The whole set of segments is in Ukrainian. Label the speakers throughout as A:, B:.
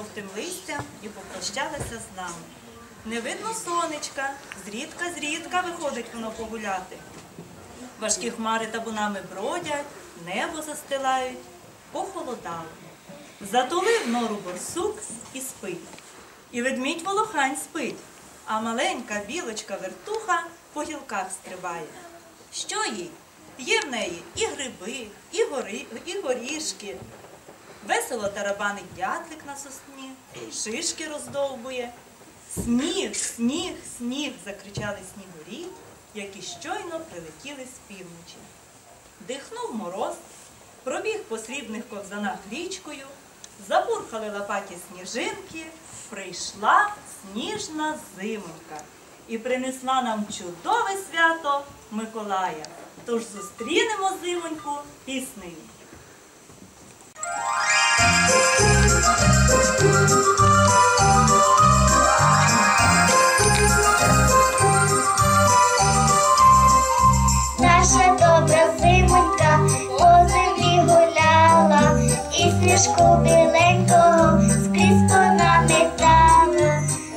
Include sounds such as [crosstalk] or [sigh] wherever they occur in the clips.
A: жовтим листям і попрощалася з нами. Не видно сонечка, зрідка-зрідка виходить воно погуляти. Важкі хмари табунами бродять, небо застилають, похолодало. Затулив нору борсук і спить. І ведмідь волохань спить, а маленька білочка вертуха по гілках стрибає. Що їй? Є в неї і гриби, і, гори, і горішки. Весело тарабанить дятлик на сосні, шишки роздовбує. Сніг, сніг, сніг, закричали снігурі, які щойно прилетіли з півночі. Дихнув мороз, пробіг по срібних ковзанах річкою, забурхали лопаті сніжинки, прийшла сніжна зимонька і принесла нам чудове свято Миколая. Тож зустрінемо зимоньку піснею.
B: Наша добра зимонька по землі гуляла, і сніжку біленького скрізь вона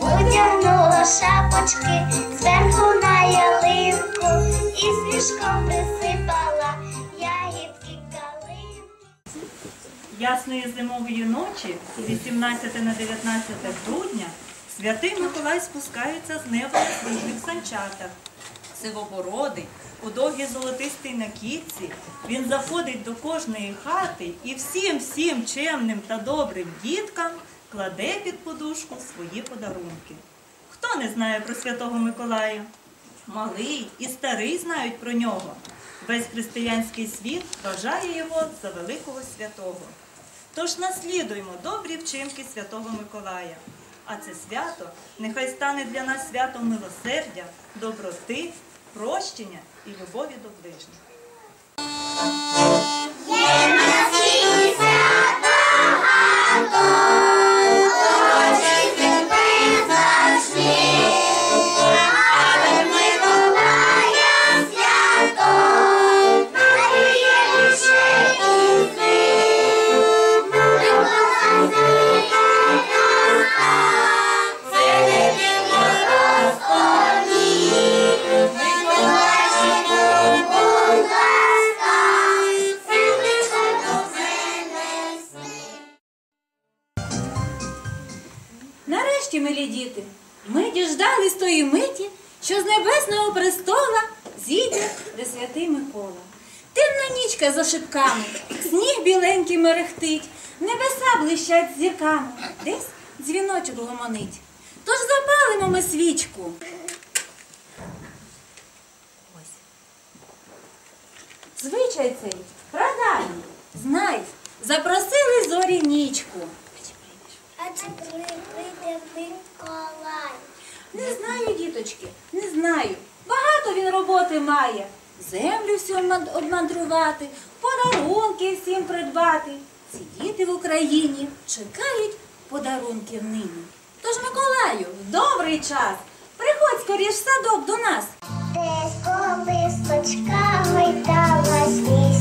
B: одягнула шапочки зверху на ялинку, і сніжком присипала
A: Ясної зимової ночі, з 18 на 19 грудня, святий Миколай спускається з неба на сніжних санчатах. Сивобородий, у довгій золотистій накидці, він заходить до кожної хати і всім всім чемним та добрим діткам кладе під подушку свої подарунки. Хто не знає про святого Миколая? Малий і старий знають про нього. Весь християнський світ вважає його за великого святого. Тож наслідуємо добрі вчинки святого Миколая. А це свято нехай стане для нас святом милосердя, доброти, прощення і любові до ближніх.
C: Блищать зірками, десь дзвіночок гомонить. Тож запалимо ми свічку. Ось. Звичай цей, прадавній, знай, запросили зорі нічку.
B: А чи прийде Миколай?
C: Не знаю, діточки, не знаю. Багато він роботи має. Землю всю ман- обмандрувати, подарунки всім придбати. Ці діти в Україні чекають подарунків нині. Тож, Миколаю, добрий час. Приходь скоріш в садок до нас.
B: Десь колисочка гойдалась, місяцяє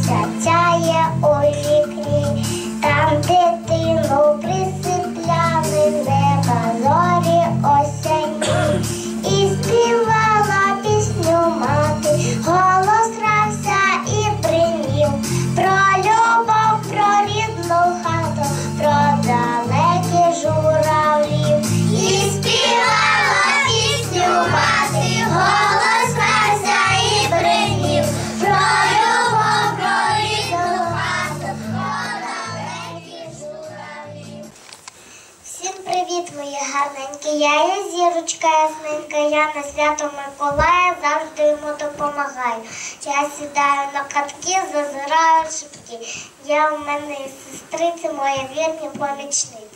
B: гарненькі. Я є зірочка ясненька, я на свято Миколая завжди йому допомагаю. Я сідаю на катки, зазираю шибки. Я у мене і сестриці, моя вірні помічниці.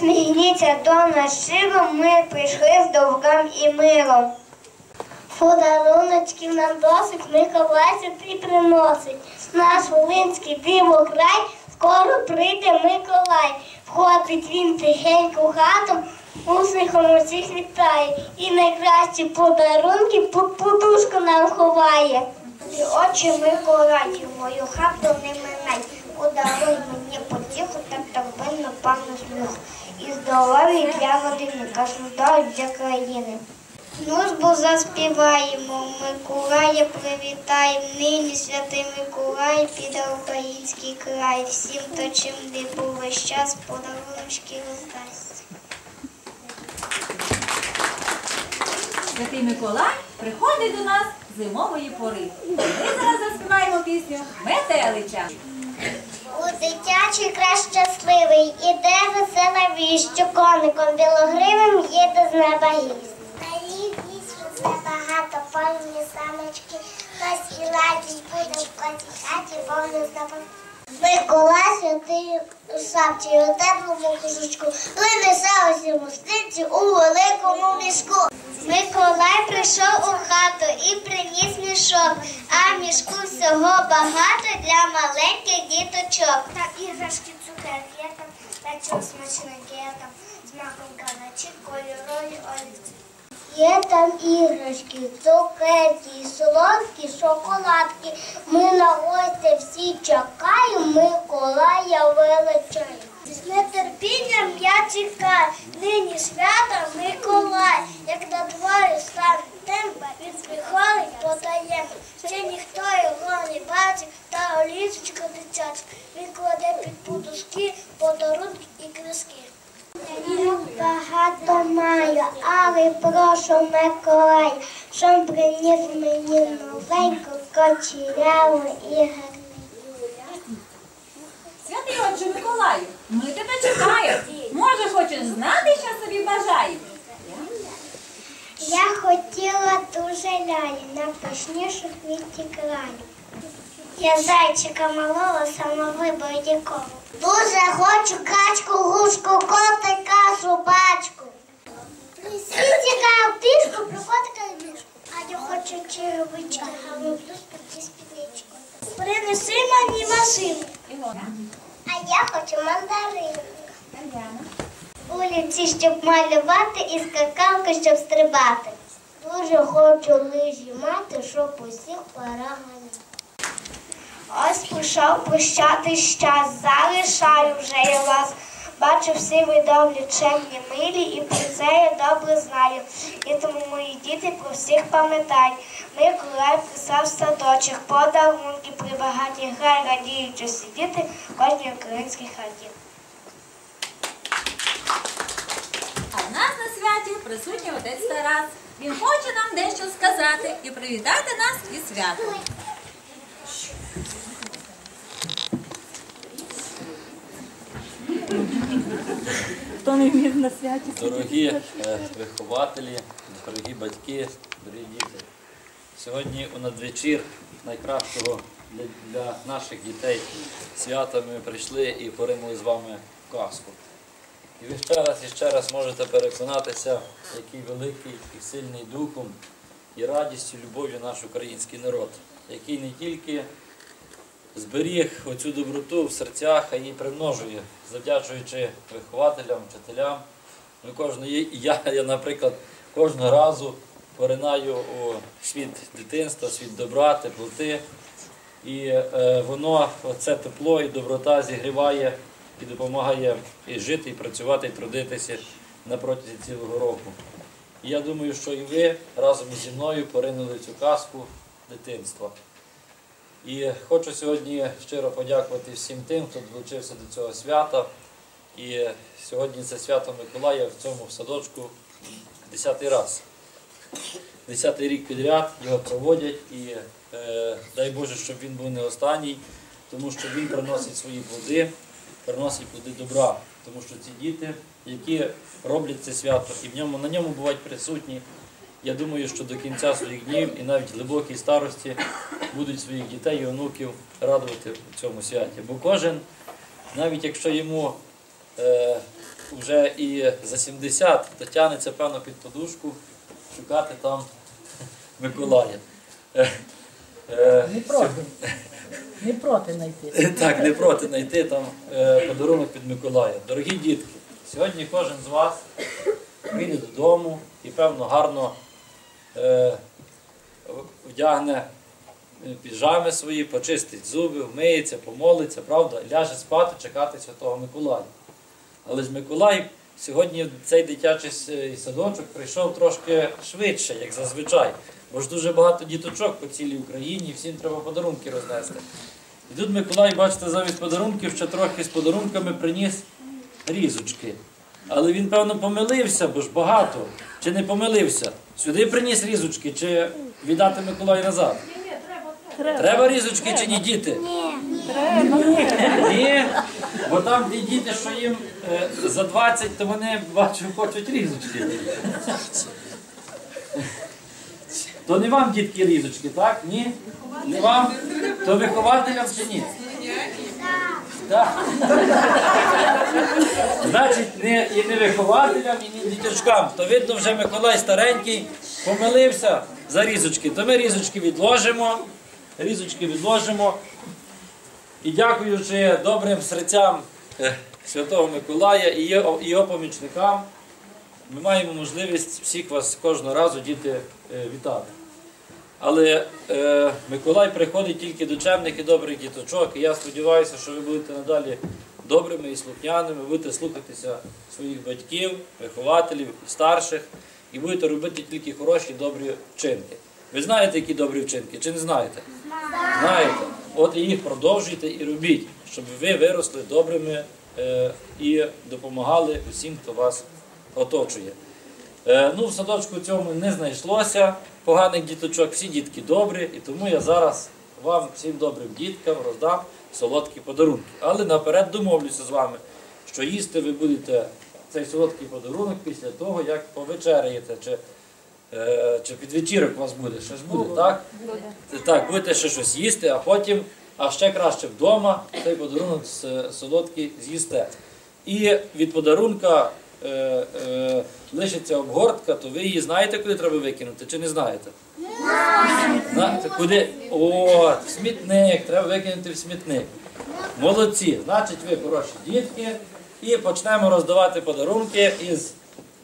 B: Це до нас щиро, ми прийшли з добром і миром. Подаруночки нам досить Миколай і приносить. Наш Волинський диво край, скоро прийде Миколай. Входить він тихенько в хату, усміхом усіх вітає. І найкращі подарунки під подушку нам ховає. Ти очі Миколай, мою хату не минай. Подаруй мені потіху, так торбинно пахне сміх. Здоров'я для родини, кажуть для країни. Ну бо заспіваємо, Миколая привітаємо, нині святий Миколай піде український край. Всім, хто чим не весь час, подаруночки роздасть.
C: Святий Миколай приходить до нас зимової пори. Ми зараз заспіваємо пісню Метелича.
B: Дитячий край щасливий, іде весела вість, що коником білогривим їде з неба гість. На вість вже багато повні самочки, хтось і ладить буде в кожній хаті повний запах. Миколай святий у сапці, у теплому кожучку, принесе усі мостиці у великому мішку. Миколай прийшов у хату і приніс мішок, а мішку всього багато для маленьких діточок. Там іграшки цукерки, там печиво смачненьке, є там з маком каначі, кольорові олівці. Є там іграшки, цукерки, солодкі, шоколадки. Ми на гості всі чекаємо, Миколая величаємо. З нетерпінням я чекаю, нині свята Миколай, як на дворі стане темпа, він приходить подаємо. Ще ніхто його не бачить, та олісочка дитяча. Він кладе під подушки подарунки і книжки. Я багато маю, але прошу Миколай, щоб приніс мені новеньку кочеряву і гарну.
C: Святий отче Миколаю, ми тебе чекаємо. Може, хочеш знати, що собі бажаєш?
B: Я хотіла дуже лялі на пишнішу квіті краю. Я зайчика малого самовиборнікову. Дуже хочу качку, гушку, котика, собачку. Присвітіка пішку, про котика і мішку. А я хочу черевички, гарну блузку і спідничку. Принеси мені машину. Я хочу мандарин. Вулиці, щоб малювати і скакалки, щоб стрибати. Дуже хочу лижі мати, щоб усіх поранити. Ось пішов пущати щас, залишаю вже я вас. Бачу всі ви добрі, чемні, милі, і про це я добре знаю. І тому мої діти про всіх пам'ятають. Миколай писав садочок, подарунки при багатій грай, радіючи сидіти в кожній українській хаті.
C: А в нас на святі присутній отець Тарас. Він хоче нам дещо сказати і привітати нас із святом.
A: Хто не вмів на святі?
D: Дорогі е, вихователі, дорогі батьки, дорогі діти. Сьогодні у надвечір найкращого для, наших дітей свята ми прийшли і поринули з вами казку. І ви ще раз і ще раз можете переконатися, який великий і сильний духом і радістю, любов'ю наш український народ, який не тільки зберіг оцю доброту в серцях, а її примножує, завдячуючи вихователям, вчителям. Ми кожної, я, я, наприклад, кожного разу поринаю у світ дитинства, світ добра, теплоти. І е, воно, це тепло і доброта зігріває і допомагає і жити, і працювати, і трудитися на протязі цілого року. І я думаю, що і ви разом зі мною поринули цю казку дитинства. І хочу сьогодні щиро подякувати всім тим, хто долучився до цього свята. І сьогодні це свято Миколая в цьому садочку десятий раз. Десятий рік підряд його проводять і е, дай Боже, щоб він був не останній, тому що він приносить свої плоди, приносить плоди добра. Тому що ці діти, які роблять це свято, і в ньому на ньому бувають присутні. Я думаю, що до кінця своїх днів і навіть глибокій старості будуть своїх дітей і онуків радувати в цьому святі. Бо кожен навіть якщо йому е, вже і за 70, то тягнеться певно під подушку шукати там Миколая. Е, е,
E: Не проти. Не проти знайти.
D: так, не проти знайти там е, подарунок від Миколая. Дорогі дітки, сьогодні кожен з вас прийде додому і певно гарно вдягне е, піжами свої, почистить зуби, вмиється, помолиться, правда, ляже спати, чекати Святого Миколая. Але ж Миколай сьогодні цей дитячий садочок прийшов трошки швидше, як зазвичай. Бо ж дуже багато діточок по цілій Україні, всім треба подарунки рознести. І тут Миколай, бачите, замість подарунків ще трохи з подарунками приніс різочки. Але він, певно, помилився, бо ж багато. Чи не помилився? Сюди приніс різочки, чи віддати Миколаю назад? Треба треба різочки чи ні, діти? Ні. Треба. Ні. Бо там ті діти, що їм е, за 20, то вони бачу, хочуть різочки. То не вам, дітки, різочки, так? Ні? Не вам? То вихователям чи ні? Значить, не, і не вихователям, і не діточкам. То видно, вже Миколай старенький помилився за різочки. То ми різочки відложимо. Різочки відложимо. І дякуючи добрим серцям е, Святого Миколая і його, і його помічникам, ми маємо можливість всіх вас кожного разу, діти, е, вітати. Але е, Миколай приходить тільки до чемних і добрих діточок, і я сподіваюся, що ви будете надалі добрими і слухняними, будете слухатися своїх батьків, вихователів, старших, і будете робити тільки хороші добрі вчинки. Ви знаєте, які добрі вчинки, чи не знаєте? Знаєте. От і їх продовжуйте і робіть, щоб ви виросли добрими е, і допомагали усім, хто вас оточує. Е, ну, в садочку цьому не знайшлося поганих діточок, всі дітки добрі, і тому я зараз вам, всім добрим діткам, роздам солодкі подарунки. Але наперед домовлюся з вами, що їсти ви будете цей солодкий подарунок після того, як повечеряєте. Чи, е, чи під вечірок у вас буде, ще ж буде, так? Так, будете ще щось їсти, а потім, а ще краще вдома, цей подарунок солодкий з'їсте. І від подарунка е, е, лишиться обгортка, то ви її знаєте, куди треба викинути, чи не знаєте? Знаєте, куди? О, в смітник, треба викинути в смітник. Молодці, значить ви хороші дітки. І почнемо роздавати подарунки із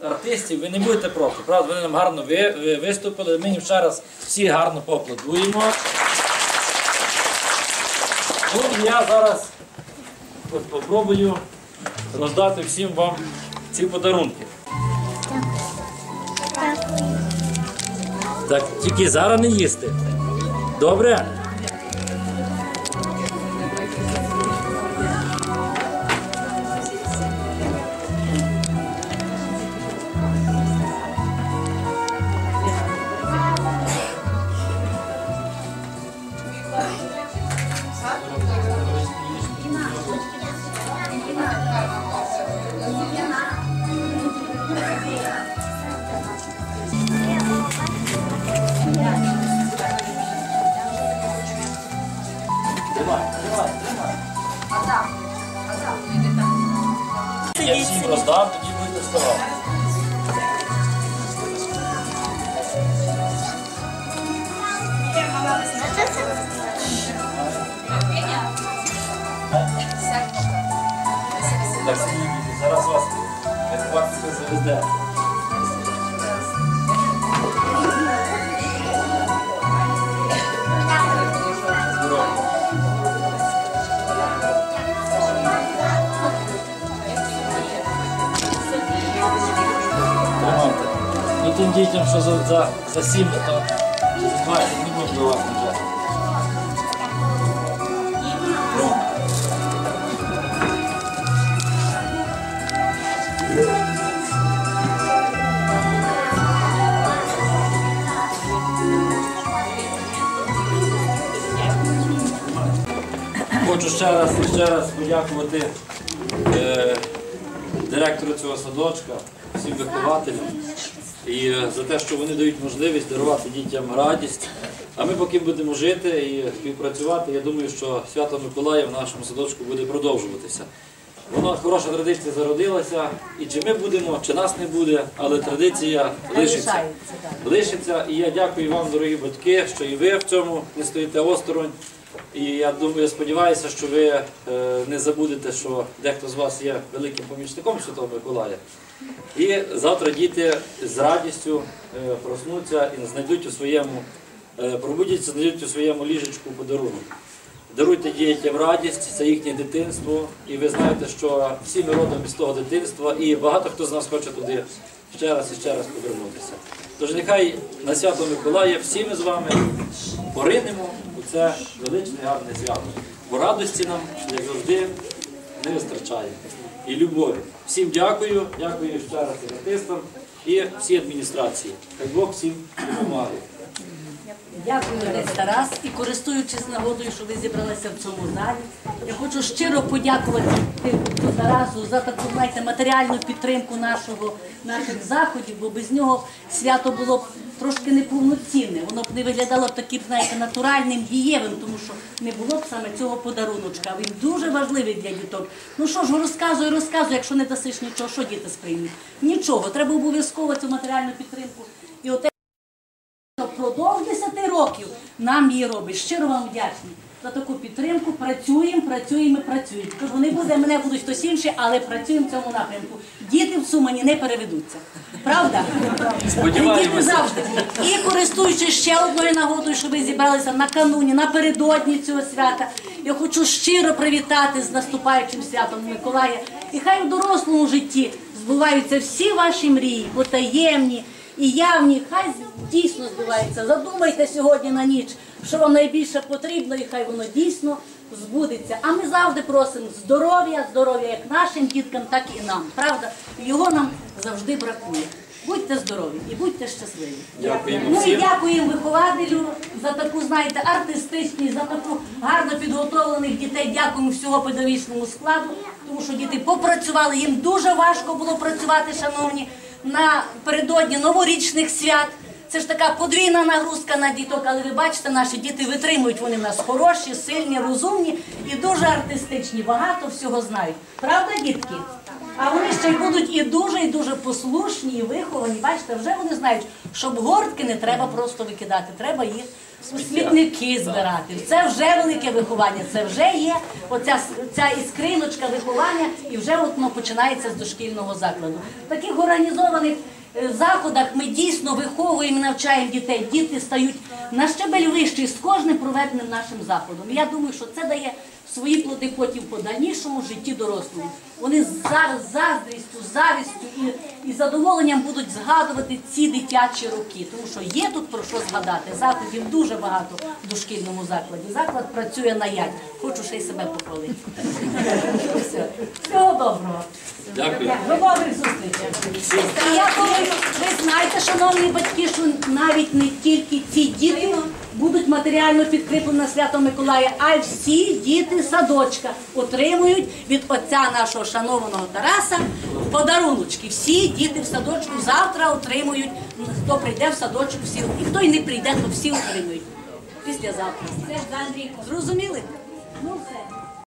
D: артистів. Ви не будете проти, правда? Вони нам гарно ви, ви- виступили. Ми їм ще раз всі гарно поаплодуємо. Ну і я зараз от попробую роздати всім вам ці подарунки. Так, тільки зараз не їсти. Добре? Вихователька заведе. Здорово. Тримайте. Ну тим дітям, що за, за, за сім, то за 20 не буде до вас бюджет. Ще раз ще раз подякувати е, директору цього садочка, всім вихователям і е, за те, що вони дають можливість дарувати дітям радість, А ми поки будемо жити і співпрацювати, я думаю, що свято Миколая в нашому садочку буде продовжуватися. Воно хороша традиція зародилася, і чи ми будемо, чи нас не буде, але традиція лишиться. Лишиться. І я дякую вам, дорогі батьки, що і ви в цьому не стоїте осторонь. І я думаю, я сподіваюся, що ви е, не забудете, що дехто з вас є великим помічником Святого Миколая. І завтра діти з радістю е, проснуться і знайдуть у своєму, е, пробудяться, знайдуть у своєму ліжечку подарунок. Даруйте дітям радість, це їхнє дитинство. І ви знаєте, що всі ми родом із того дитинства, і багато хто з нас хоче туди ще раз і ще раз повернутися. Тож нехай на свято Миколая всі ми з вами поринемо це величне гарне свято. Бо радості нам, як завжди, не вистачає. І любові. Всім дякую, дякую ще раз і артистам і всій адміністрації. Хай Бог всім допомагає.
F: Дякую, отець Тарас. І користуючись нагодою, що ви зібралися в цьому залі, я хочу щиро подякувати Тарасу за таку знаєте, матеріальну підтримку нашого, наших заходів, бо без нього свято було б трошки неповноцінне. Воно б не виглядало б таким, знаєте, натуральним, дієвим, тому що не було б саме цього подаруночка. Він дуже важливий для діток. Ну що ж, розказуй, розказуй, якщо не дасиш нічого, що діти сприймуть? Нічого, треба обов'язково цю матеріальну підтримку. І Впродовж 10 років нам її робить. Щиро вам вдячні за таку підтримку. Працюємо, працюємо, працюємо. Кажу, вони буде, мене будуть хтось інший, але працюємо в цьому напрямку. Діти в Сумані не переведуться. Правда? Діти завжди. І користуючись ще одною нагодою, що ви зібралися накануні, напередодні цього свята. Я хочу щиро привітати з наступаючим святом Миколая. І хай у дорослому житті збуваються всі ваші мрії, потаємні і явні, хай дійсно збуваються. Задумайте сьогодні на ніч, що вам найбільше потрібно, і хай воно дійсно збудеться. А ми завжди просимо здоров'я, здоров'я як нашим діткам, так і нам. Правда, його нам завжди бракує. Будьте здорові і будьте щасливі.
D: Дякуємо
F: Ну і дякуємо вихователю за таку, знаєте, артистичність, за таку гарно підготовлених дітей. Дякуємо всього педагогічному складу, тому що діти попрацювали. Їм дуже важко було працювати, шановні, напередодні новорічних свят. Це ж така подвійна нагрузка на діток, але ви бачите, наші діти витримують, вони в нас хороші, сильні, розумні і дуже артистичні, багато всього знають. Правда, дітки? А вони ще й будуть і дуже, і дуже послушні, і виховані. Бачите, вже вони знають, щоб гортки не треба просто викидати, треба їх смітники збирати. Це вже велике виховання, це вже є оця ця іскриночка виховання, і вже воно починається з дошкільного закладу. В таких організованих е, заходах ми дійсно виховуємо, навчаємо дітей. Діти стають на щебель вищий з кожним проведеним нашим заходом. Я думаю, що це дає свої плоди потім по дальнішому житті дорослому. Вони зараз з заздрістю, завістю і, і задоволенням будуть згадувати ці дитячі роки, тому що є тут про що згадати. Заходів дуже багато в дошкільному закладі. Заклад працює на ять. Хочу ще й себе похвалити. [laughs] Все. Всього доброго.
D: Дякую.
F: До нових зустрічей. І я думаю, ви знаєте, шановні батьки, що навіть не тільки ці діти будуть матеріально підкріплені святом свято Миколая, а всі діти садочка отримують від отця нашого шанованого Тараса подаруночки. Всі діти в садочку завтра отримують. Хто прийде в садочок, всі і хто й не прийде, то всі отримують. Післязавтра. Зрозуміли? Ну все.